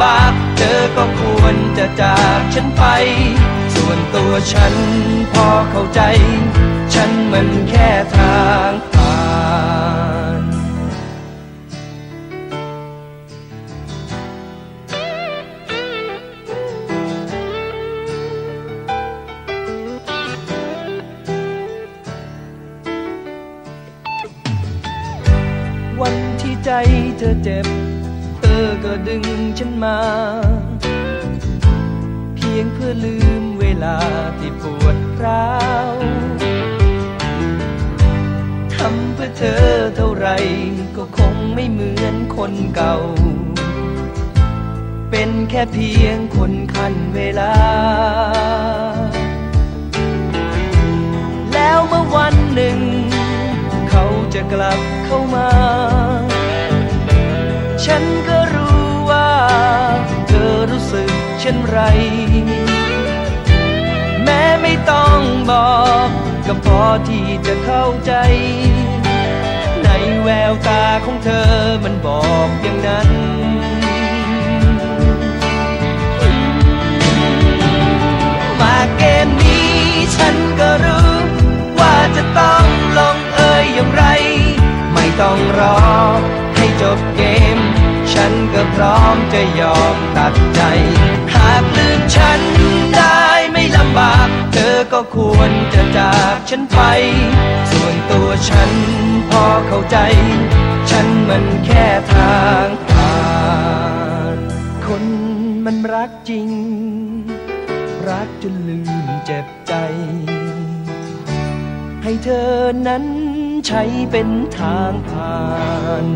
ำบาก เธอก็ควรจะจากฉันไป ส่วนตัวฉันพอเข้าใจ ฉันมันแค่ทางผ่านวันที่ใจเธอเจ็บ เธอก็ดึงฉันมา เพียงเพื่อลืมเวลาที่ปวดร้าวทำเพื่อเธอเท่าไรก็คงไม่เหมือนคนเก่า เป็นแค่เพียงคนคันเวลา แล้วเมื่อวันหนึ่ง เขาจะกลับเข้ามา ฉันก็ ช่นไร แม้ไม่ต้องบอกก็พอที่จะเข้าใจ ในแววตาของเธอมันบอกอย่างนั้น มาเกมนี้ฉันก็รู้ ว่าจะต้องลงเอยอย่างไร ไม่ต้องรอให้จบ ร้อมจะยอมตัดใจ หากลืมฉันได้ไม่ลำบาก เธอก็ควรจะจากฉันไป ส่วนตัวฉันพอเข้าใจ ฉันมันแค่ทางผ่าน คนมันรักจริง รักจนลืมเจ็บใจ ให้เธอนั้นใช้เป็นทางผ่าน